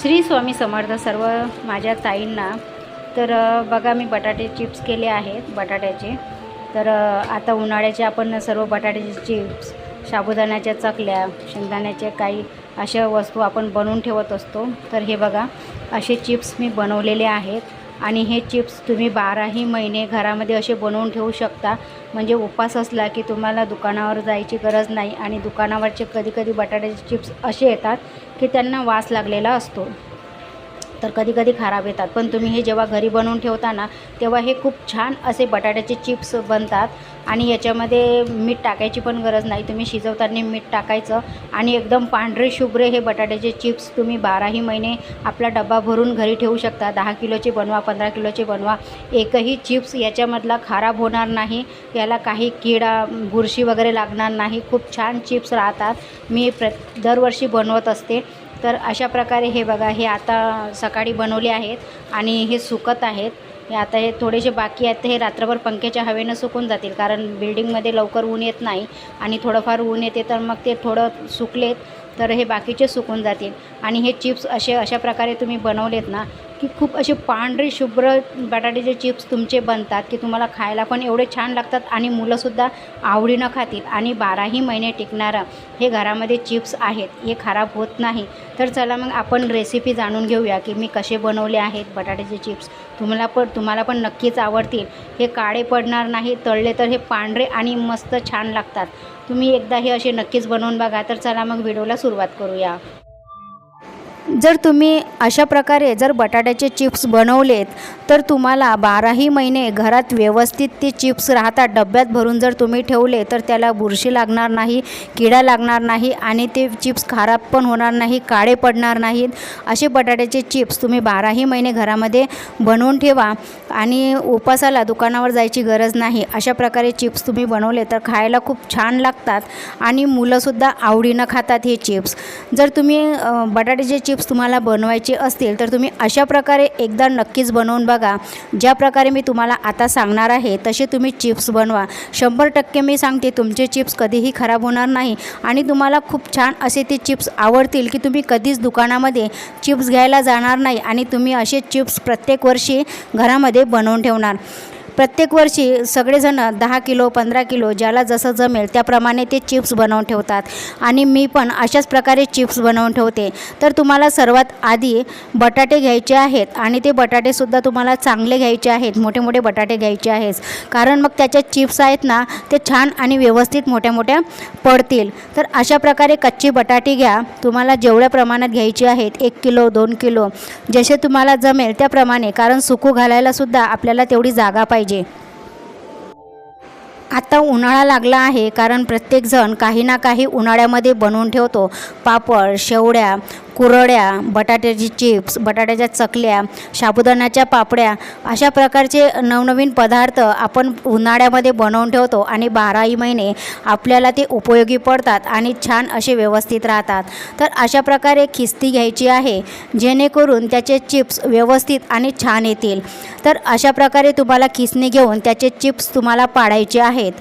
श्री स्वामी समर्थ सर्व माझ्या ताईंना. तर बघा मी बटाटे चिप्स केले आहेत बटाट्याचे. तर आता उन्हाळ्याचे आपण सर्व बटाट्याचे चिप्स साबुदाण्याच्या चकल्या शेंगदाण्याच्या काही अशा वस्तू आपण बनवून ठेवत असतो. तर हे बघा असे चिप्स मी बनवलेले आहेत. आणि हे चिप्स तुम्ही बाराही महिने घरामध्ये असे बनवून ठेवू शकता. म्हणजे उपास असला की तुम्हाला दुकानावर जायची गरज नाही आणि दुकानावरचे कधीकधी बटाट्याचे चिप्स असे येतात की त्यांना वास लागलेला असतो. तर कधी कधी खराब येतात. पण तुम्ही हे जेव्हा घरी बनवून ठेवता ना तेव्हा हे खूप छान असे बटाट्याचे चिप्स बनतात आणि याच्यामध्ये मीठ टाकायची पण गरज नाही. तुम्ही शिजवताना मीठ टाकायचं आणि एकदम पांढरे शुभ्रे हे बटाट्याचे चिप्स तुम्ही बाराही महिने आपला डबा भरून घरी ठेवू शकता. दहा किलोचे बनवा पंधरा किलोचे बनवा. एकही चिप्स याच्यामधला खराब होणार नाही. याला काही किडा बुरशी वगैरे लागणार नाही. खूप छान चिप्स राहतात. मी प्र दरवर्षी बनवत असते. तर अशा प्रकारे हे बघा हे आता सकाळी बनवले आहेत आणि हे सुकत आहेत. हे आता हे थोडेसे बाकी आहेत हे रात्रभर पंख्याच्या हवेनं सुकून जातील कारण बिल्डिंगमध्ये लवकर ऊन येत नाही आणि थोडंफार ऊन येते तर मग ते थोडं सुकलेत तर हे बाकीचे सुकून जातील. आणि हे चिप्स असे अशा प्रकारे तुम्ही बनवलेत ना की खूप असे पांढरे शुभ्र बटाट्याचे चिप्स तुमचे बनतात की तुम्हाला खायला पण एवढे छान लागतात आणि मुलंसुद्धा आवडीनं खातील आणि बाराही महिने टिकणारं हे घरामध्ये चिप्स आहेत हे खराब होत नाही. तर चला मग आपण रेसिपी जाणून घेऊया की मी कसे बनवले आहेत बटाट्याचे चिप्स. तुम्हाला पण तुम्हाला पण नक्कीच आवडतील. हे काळे पडणार नाही तळले तर हे पांढरे आणि मस्त छान लागतात. तुम्ही एकदा हे असे नक्कीच बनवून बघा. तर चला मग व्हिडिओला सुरुवात करूया. जर तुम्ही अशा प्रकारे जर बटाट्याचे चिप्स बनवलेत तर तुम्हाला बाराही महिने घरात व्यवस्थित ते चिप्स राहतात. डब्यात भरून जर तुम्ही ठेवले तर त्याला बुरशी लागणार नाही किडा लागणार नाही आणि ते चिप्स खराब पण होणार नाही काळे पडणार नाहीत. असे बटाट्याचे चिप्स तुम्ही बाराही महिने घरामध्ये बनवून ठेवा आणि उपासाला दुकानावर जायची गरज नाही. अशा प्रकारे चिप्स तुम्ही बनवले तर खायला खूप छान लागतात आणि मुलंसुद्धा आवडीनं खातात हे चिप्स. जर तुम्ही बटाट्याचे चिप्स चिप्स तुम्हाला बनवायचे असतील तर तुम्ही अशा प्रकारे एकदा नक्कीच बनवून बघा. ज्या प्रकारे मी तुम्हाला आता सांगणार आहे तसे तुम्ही चिप्स बनवा. शंभर टक्के मी सांगते तुमचे चिप्स कधीही खराब होणार नाही. आणि तुम्हाला खूप छान असे ते चिप्स आवडतील की तुम्ही कधीच दुकानामध्ये चिप्स घ्यायला जाणार नाही आणि तुम्ही असे चिप्स प्रत्येक वर्षी घरामध्ये बनवून ठेवणार. प्रत्येक वर्षी सगळेजणं दहा किलो पंधरा किलो ज्याला जसं जमेल त्याप्रमाणे ते चिप्स बनवून ठेवतात. आणि मी पण अशाच प्रकारे चिप्स बनवून ठेवते. तर तुम्हाला सर्वात आधी बटाटे घ्यायचे आहेत आणि ते बटाटेसुद्धा तुम्हाला चांगले घ्यायचे आहेत मोठे मोठे बटाटे घ्यायचे आहेत. कारण मग त्याच्यात चिप्स आहेत ना ते छान आणि व्यवस्थित मोठ्या मोठ्या पडतील. तर अशा प्रकारे कच्ची बटाटे घ्या. तुम्हाला जेवढ्या प्रमाणात घ्यायची आहेत एक किलो दोन किलो जसे तुम्हाला जमेल त्याप्रमाणे. कारण सुकू घालायलासुद्धा आपल्याला तेवढी जागा पाहिजे. студии. आता उन्हाळा लागला आहे कारण प्रत्येकजण काही ना काही उन्हाळ्यामध्ये बनवून ठेवतो. पापड शेवड्या कुरड्या बटाट्याची चिप्स बटाट्याच्या चकल्या साबुदाण्याच्या पापड्या अशा प्रकारचे नवनवीन पदार्थ आपण उन्हाळ्यामध्ये बनवून ठेवतो आणि बाराही महिने आपल्याला ते उपयोगी पडतात आणि छान असे व्यवस्थित राहतात. तर अशा प्रकारे खिस्ती घ्यायची आहे जेणेकरून त्याचे चिप्स व्यवस्थित आणि छान येतील. तर अशा प्रकारे तुम्हाला खिसणी घेऊन त्याचे चिप्स तुम्हाला पाडायचे आहेत.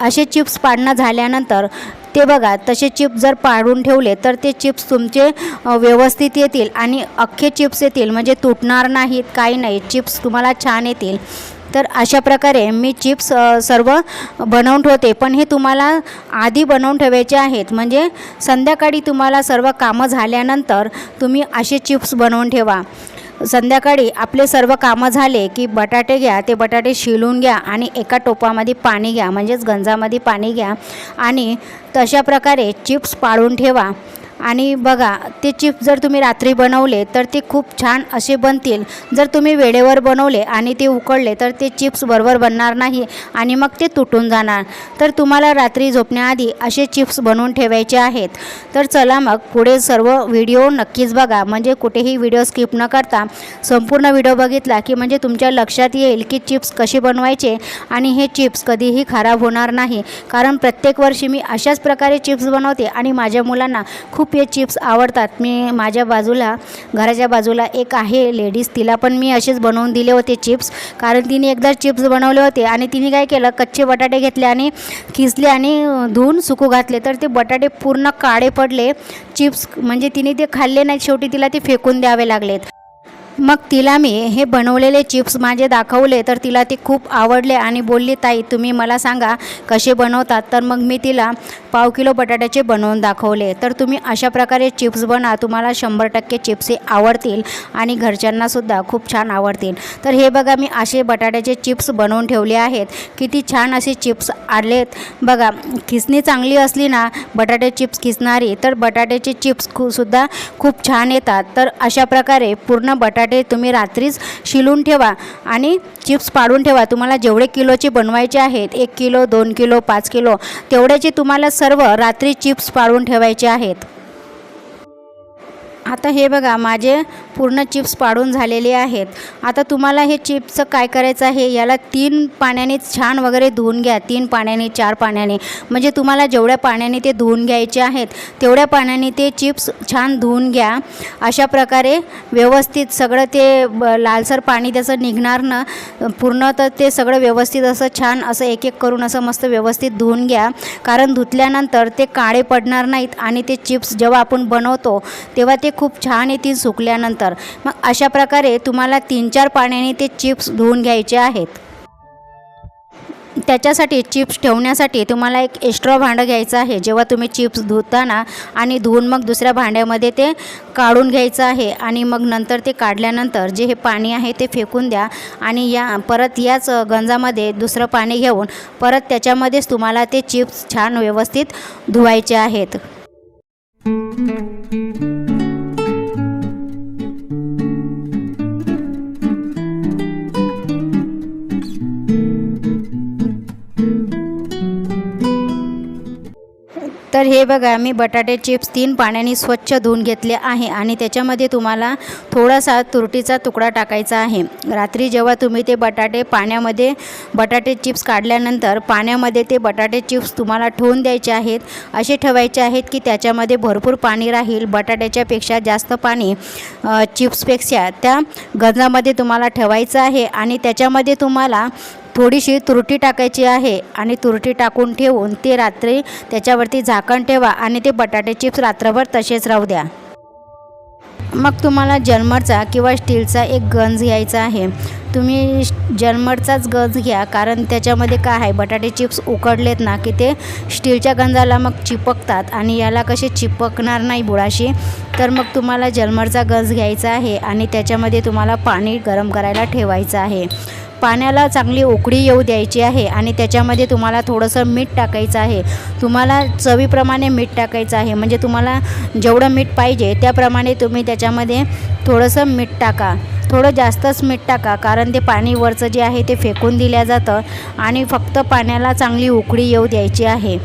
असे चिप्स पाडणं झाल्यानंतर ते बघा तसे चिप्स जर पाडून ठेवले तर ते चिप्स तुमचे व्यवस्थित येतील आणि अख्खे चिप्स येतील. म्हणजे तुटणार नाहीत काही नाही. चिप्स तुम्हाला छान येतील. तर अशा प्रकारे मी चिप्स सर्व बनवून ठेवते. पण हे तुम्हाला आधी बनवून ठेवायचे आहेत. म्हणजे संध्याकाळी तुम्हाला सर्व कामं झाल्यानंतर तुम्ही असे चिप्स बनवून ठेवा. संध्याकाळी आपले सर्व कामं झाले की बटाटे घ्या ते बटाटे शिलून घ्या आणि एका टोपामध्ये पाणी घ्या म्हणजेच गंजामध्ये पाणी घ्या आणि तशा प्रकारे चिप्स पाळून ठेवा. आणि बघा ते चिप्स जर तुम्ही रात्री बनवले तर ते खूप छान असे बनतील. जर तुम्ही वेळेवर बनवले आणि ते उकळले तर ते चिप्स बरोबर बनणार नाही आणि मग ते तुटून जाणार. तर तुम्हाला रात्री झोपण्याआधी असे चिप्स बनवून ठेवायचे आहेत. तर चला मग पुढे सर्व व्हिडिओ नक्कीच बघा. म्हणजे कुठेही व्हिडिओ स्किप न करता संपूर्ण व्हिडिओ बघितला की म्हणजे तुमच्या लक्षात येईल की चिप्स कसे बनवायचे आणि हे चिप्स कधीही खराब होणार नाही. कारण प्रत्येक वर्षी मी अशाच प्रकारे चिप्स बनवते आणि माझ्या मुलांना खूप हे चिप्स आवडतात. मी माझ्या बाजूला घराच्या बाजूला एक आहे लेडीज तिला पण मी असेच बनवून दिले होते चिप्स. कारण तिने एकदा चिप्स बनवले होते आणि तिने काय केलं कच्चे बटाटे घेतले आणि खिसले आणि धुवून सुकू घातले. तर ते बटाटे पूर्ण काळे पडले. चिप्स म्हणजे तिने ते खाल्ले नाहीत शेवटी तिला ते फेकून द्यावे लागलेत. मग तिला मी हे बनवलेले चिप्स माझे दाखवले तर तिला ते खूप आवडले आणि बोलली ताई तुम्ही मला सांगा कसे बनवतात. तर मग मी तिला पाव किलो बटाट्याचे बनवून दाखवले. तर तुम्ही अशा प्रकारे चिप्स बना तुम्हाला शंभर टक्के चिप्स हे आवडतील आणि घरच्यांनासुद्धा खूप छान आवडतील. तर हे बघा मी असे बटाट्याचे चिप्स बनवून ठेवले आहेत. किती छान असे चिप्स आलेत. बघा खिसणी चांगली असली ना बटाटे चिप्स खिसणारी तर बटाट्याचे चिप्स खू सुद्धा खूप छान येतात. तर अशा प्रकारे पूर्ण बटाटे तुम्ही रात्रीच शिलून ठेवा आणि चिप्स पाडून ठेवा. तुम्हाला जेवढे किलोचे बनवायचे आहेत एक किलो दोन किलो पाच किलो तेवढ्याचे तुम्हाला सर्व रात्री चिप्स पाडून ठेवायचे आहेत. आता हे बघा माझे पूर्ण चिप्स पाडून झालेले आहेत. आता तुम्हाला हे चिप्सचं काय करायचं आहे याला तीन पाण्याने छान वगैरे धुवून घ्या. तीन पाण्याने चार पाण्याने. म्हणजे तुम्हाला जेवढ्या पाण्याने ते धुवून घ्यायचे आहेत तेवढ्या पाण्याने ते चिप्स छान धुवून घ्या. अशा प्रकारे व्यवस्थित सगळं ते ब- लालसर पाणी त्याचं निघणार ना पूर्ण तर ते सगळं व्यवस्थित असं छान असं एक एक करून असं मस्त व्यवस्थित धुवून घ्या. कारण धुतल्यानंतर ते काळे पडणार नाहीत आणि ते चिप्स जेव्हा आपण बनवतो तेव्हा ते खूप खूप छान येतील सुकल्यानंतर. मग अशा प्रकारे तुम्हाला तीन चार पाण्याने ते चिप्स धुवून घ्यायचे आहेत. त्याच्यासाठी चिप्स ठेवण्यासाठी तुम्हाला एक एक्स्ट्रा भांडं घ्यायचं आहे. जेव्हा तुम्ही चिप्स धुताना आणि धुवून मग दुसऱ्या भांड्यामध्ये ते काढून घ्यायचं आहे आणि मग नंतर ते काढल्यानंतर जे हे पाणी आहे ते फेकून द्या आणि या परत याच गंजामध्ये दुसरं पाणी घेऊन परत त्याच्यामध्येच तुम्हाला ते चिप्स छान व्यवस्थित धुवायचे आहेत. तर हे बघा मी बटाटे चिप्स तीन पाण्याने स्वच्छ धुवून घेतले आहे आणि त्याच्यामध्ये तुम्हाला थोडासा तुरटीचा तुकडा टाकायचा आहे. रात्री जेव्हा तुम्ही ते बटाटे पाण्यामध्ये बटाटे चिप्स काढल्यानंतर पाण्यामध्ये ते बटाटे चिप्स तुम्हाला ठेवून द्यायचे आहेत. असे ठेवायचे आहेत की त्याच्यामध्ये भरपूर पाणी राहील. बटाट्याच्यापेक्षा जास्त पाणी चिप्सपेक्षा त्या गंजामध्ये तुम्हाला ठेवायचं आहे आणि त्याच्यामध्ये तुम्हाला थोडीशी तुरटी टाकायची आहे आणि तुरटी टाकून ठेवून ते रात्री त्याच्यावरती झाकण ठेवा आणि ते बटाटे चिप्स रात्रभर तसेच राहू द्या. मग तुम्हाला जलमरचा किंवा स्टीलचा एक गंज घ्यायचा आहे. तुम्ही जलमरचाच गंज घ्या कारण त्याच्यामध्ये काय आहे बटाटे चिप्स उकडलेत ना की ते स्टीलच्या गंजाला मग चिपकतात आणि याला कसे चिपकणार नाही बुळाशी तर मग तुम्हाला जलमरचा गंज घ्यायचा आहे आणि त्याच्यामध्ये तुम्हाला पाणी गरम करायला ठेवायचं आहे. पाण्याला चांगली उकळी येऊ द्यायची आहे आणि त्याच्यामध्ये तुम्हाला थोडंसं मीठ टाकायचं आहे. तुम्हाला चवीप्रमाणे मीठ टाकायचं आहे. म्हणजे तुम्हाला जेवढं मीठ पाहिजे त्याप्रमाणे तुम्ही त्याच्यामध्ये थोडंसं मीठ टाका. थोडं जास्तच मीठ टाका कारण ते पाणी वरचं जे आहे ते फेकून दिलं जातं आणि फक्त पाण्याला चांगली उकळी येऊ द्यायची आहे.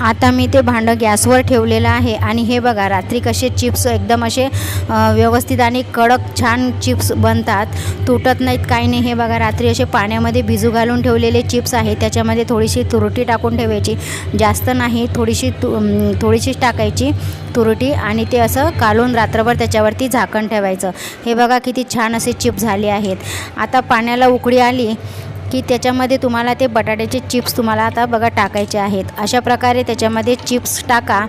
आता मी ते भांडं गॅसवर ठेवलेलं आहे. आणि हे बघा रात्री कसे चिप्स एकदम असे व्यवस्थित आणि कडक छान चिप्स बनतात. तुटत नाहीत काही नाही. हे बघा रात्री असे पाण्यामध्ये भिजू घालून ठेवलेले चिप्स आहे त्याच्यामध्ये थोडीशी तुरटी टाकून ठेवायची. जास्त नाही थोडीशी तु थोडीशीच टाकायची तुरटी आणि ते असं कालून रात्रभर त्याच्यावरती झाकण ठेवायचं. हे बघा किती छान असे चिप्स झाले आहेत. आता पाण्याला उकळी आली की त्याच्यामध्ये तुम्हाला ते बटाट्याचे चिप्स तुम्हाला आता बघा टाकायचे आहेत. अशा प्रकारे त्याच्यामध्ये चिप्स टाका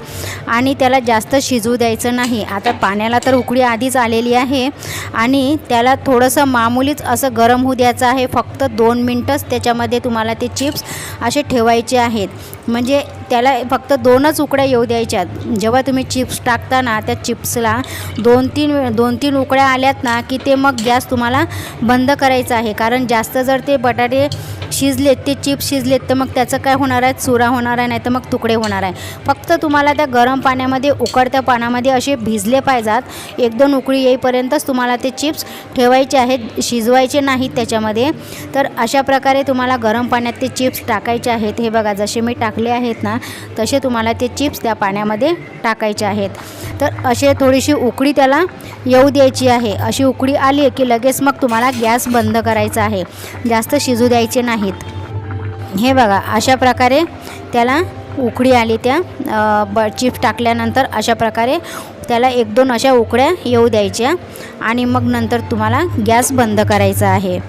आणि त्याला जास्त शिजू द्यायचं नाही. आता पाण्याला तर उकळी आधीच आलेली आहे आणि त्याला थोडंसं मामूलीच असं गरम होऊ द्यायचं आहे. फक्त दोन मिनटंच त्याच्यामध्ये तुम्हाला ते चिप्स असे ठेवायचे आहेत. म्हणजे त्याला फक्त दोनच उकड्या येऊ द्यायच्यात. जेव्हा तुम्ही चिप्स टाकता ना त्या चिप्सला दोन तीन दोन तीन उकड्या आल्यात ना की ते मग गॅस तुम्हाला बंद करायचं आहे. कारण जास्त जर ते बटाटे शिजलेत ते चिप्स शिजलेत तर मग त्याचं काय होणार आहे? चुरा होणार आहे नाही तर मग तुकडे होणार आहे. फक्त तुम्हाला त्या गरम पाण्यामध्ये उकडत्या पाण्यामध्ये असे भिजले पाहिजेत. एक दोन उकळी येईपर्यंतच तुम्हाला ते चिप्स ठेवायचे आहेत शिजवायचे नाहीत त्याच्यामध्ये. तर अशा प्रकारे तुम्हाला गरम पाण्यात ते चिप्स टाकायचे आहेत. हे बघा जसे मी टाकले आहेत ना तसे तुम्हाला ते चिप्स त्या पाण्यामध्ये टाकायचे आहेत. तर असे थोडीशी उकळी त्याला येऊ द्यायची आहे. अशी उकळी आली की लगेच मग तुम्हाला गॅस बंद करायचा आहे. जास्त शिजू द्यायचे नाहीत. हे बघा अशा प्रकारे त्याला उकळी आली त्या ब चिप्स टाकल्यानंतर अशा प्रकारे त्याला एक दोन अशा उकड्या येऊ द्यायच्या आणि मग नंतर तुम्हाला गॅस बंद करायचा आहे.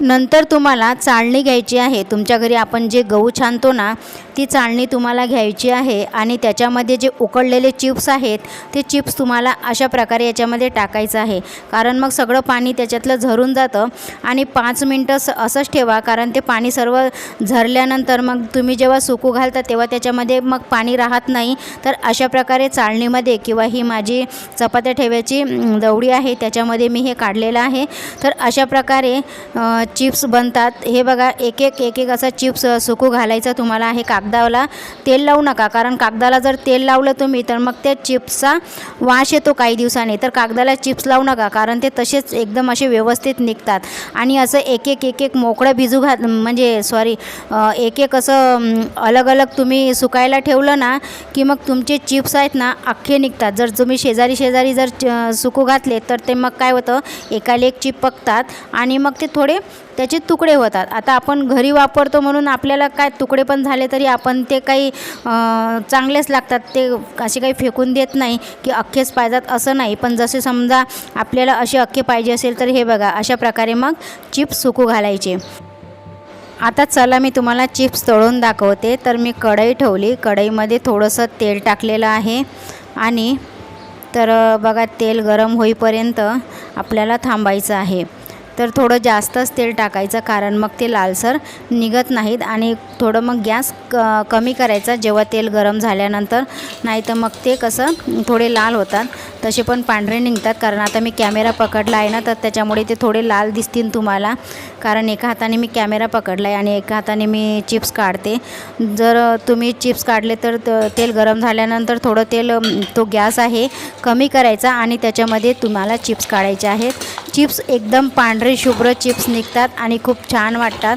नंतर तुम्हाला चाळणी घ्यायची आहे. तुमच्या घरी आपण जे गहू छानतो ना ती चाळणी तुम्हाला घ्यायची आहे आणि त्याच्यामध्ये जे उकडलेले चिप्स आहेत ते चिप्स तुम्हाला अशा प्रकारे याच्यामध्ये टाकायचं आहे. कारण मग सगळं पाणी त्याच्यातलं झरून जातं आणि पाच मिनटं स असंच ठेवा कारण ते पाणी सर्व झरल्यानंतर मग तुम्ही जेव्हा सुकू घालता तेव्हा त्याच्यामध्ये मग पाणी राहत नाही. तर अशा प्रकारे चाळणीमध्ये किंवा ही माझी चपात्या ठेवायची दवडी आहे त्याच्यामध्ये मी हे काढलेलं आहे. तर अशा प्रकारे चिप्स बनतात. हे बघा एक एक एक एक असा चिप्स सुकू घालायचा तुम्हाला हे कागद कागदाला तेल लावू नका कारण कागदाला जर तेल लावलं तुम्ही तर मग त्या चिप्सचा वास येतो काही दिवसांनी. तर कागदाला चिप्स लावू नका कारण ते तसेच एकदम असे व्यवस्थित निघतात. आणि असं एक एक एक एक मोकळं भिजू घात म्हणजे सॉरी एक एक असं अलग अलग तुम्ही सुकायला ठेवलं ना की मग तुमचे चिप्स आहेत ना अख्खे निघतात. जर तुम्ही शेजारी शेजारी जर च- सुकू घातले तर ते मग काय होतं एकाला एक चिप पकतात आणि मग ते थोडे त्याचे तुकडे होतात. आता आपण घरी वापरतो म्हणून आपल्याला काय तुकडे पण झाले तरी आपण ते काही चांगलेच लागतात. ते असे काही फेकून देत नाही की अख्खेच पाहिजेत असं नाही. पण जसे समजा आपल्याला असे अख्खे पाहिजे असेल तर हे बघा अशा प्रकारे मग चिप्स सुकू घालायचे. आता चला मी तुम्हाला चिप्स तळून दाखवते. तर मी कढई ठेवली. कढईमध्ये थोडंसं तेल टाकलेलं आहे. आणि तर बघा तेल गरम होईपर्यंत आपल्याला थांबायचं आहे. तर थोडं जास्तच तेल टाकायचं कारण मग ते लालसर निघत नाहीत आणि थोडं मग गॅस क कमी करायचा जेव्हा तेल गरम झाल्यानंतर. नाही तर मग ते कसं थोडे लाल होतात. तसे पण पांढरे निघतात कारण आता मी कॅमेरा पकडला आहे ना तर त्याच्यामुळे ते थोडे लाल दिसतील तुम्हाला. कारण एका हाताने मी कॅमेरा पकडला आहे आणि एका हाताने मी चिप्स काढते. जर तुम्ही चिप्स काढले तर त- तेल गरम झाल्यानंतर थोडं तेल तो गॅस आहे कमी करायचा आणि त्याच्यामध्ये तुम्हाला चिप्स काढायचे आहेत. चिप्स एकदम पांढरे शुभ्र चिप्स निघतात आणि खूप छान वाटतात.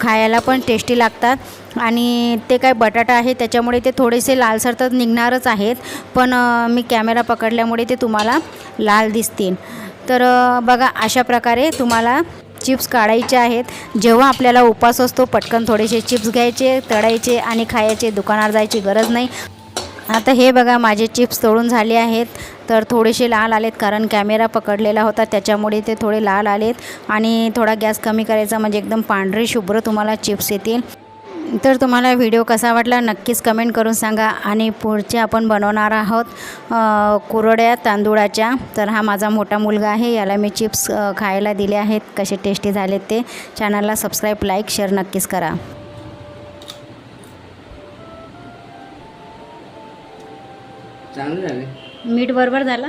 खायला पण टेस्टी लागतात. आणि ते काय बटाटा आहे त्याच्यामुळे ते थोडेसे लालसर तर निघणारच आहेत. पण मी कॅमेरा पकडल्यामुळे ते तुम्हाला लाल दिसतील. तर बघा अशा प्रकारे तुम्हाला चिप्स काढायचे आहेत. जेव्हा आपल्याला उपास असतो पटकन थोडेसे चिप्स घ्यायचे तळायचे आणि खायचे. दुकानात जायची गरज नाही. आता हे बघा माझे चिप्स तळून झाले आहेत. तर थोडेसे लाल आलेत कारण कॅमेरा पकडलेला होता त्याच्यामुळे ते थोडे लाल आलेत. आणि थोडा गॅस कमी करायचा म्हणजे एकदम पांढरे शुभ्र तुम्हाला चिप्स येतील. तर तुम्हाला व्हिडिओ कसा वाटला नक्कीच कमेंट करून सांगा. आणि पुढचे आपण बनवणार आहोत कुरड्या तांदुळाच्या. तर हा माझा मोठा मुलगा आहे याला मी चिप्स खायला दिले आहेत. कसे टेस्टी झालेत ते चॅनलला सबस्क्राईब लाईक शेअर नक्कीच करा. चांगले झाले. मीठ बरोबर झालं?